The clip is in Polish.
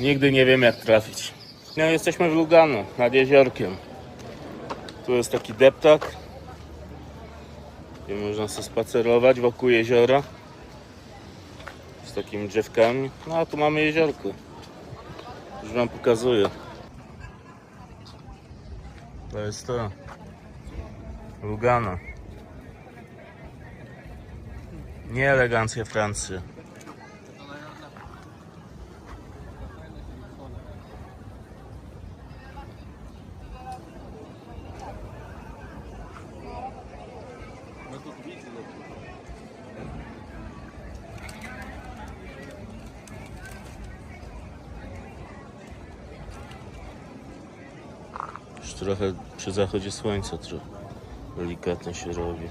Nigdy nie wiem jak trafić. No jesteśmy w Lugano, nad jeziorkiem. Tu jest taki deptak. Gdzie można sobie spacerować wokół jeziora. Z takimi drzewkami. No a tu mamy jeziorko. Już wam pokazuję. To jest to. Lugano. Nie elegancję Francji. Już trochę przy zachodzie słońca trochę delikatnie się robi.